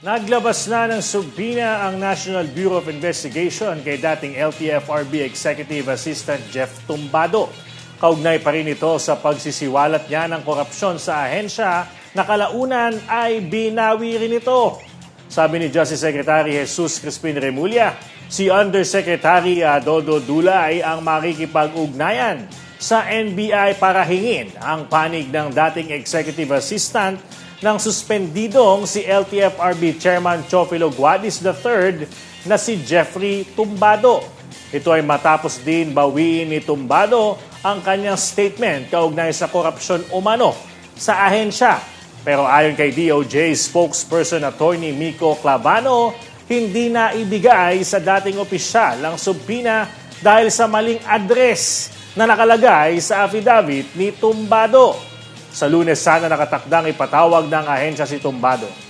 Naglabas na ng subpina ang National Bureau of Investigation kay dating LTFRB Executive Assistant Jeff Tumbado. Kaugnay pa rin ito sa pagsisiwalat niya ng korupsyon sa ahensya na kalaunan ay binawi rin ito. Sabi ni Justice Secretary Jesus Crispin Remulla, si Undersecretary Dodo Dula ay ang makikipag-ugnayan sa NBI para hingin ang panig ng dating Executive Assistant ng suspendidong si LTFRB Chairman Chofilo Guadis III na si Jeffrey Tumbado. Ito ay matapos din bawiin ni Tumbado ang kanyang statement kaugnay sa korupsyon umano sa ahensya. Pero ayon kay DOJ spokesperson attorney Miko Clavano, hindi na ibigay sa dating opisyal ang subpina dahil sa maling address na nakalagay sa affidavit ni Tumbado. Sa lunes sana nakatakdang ipatawag ng ahensya si Tumbado.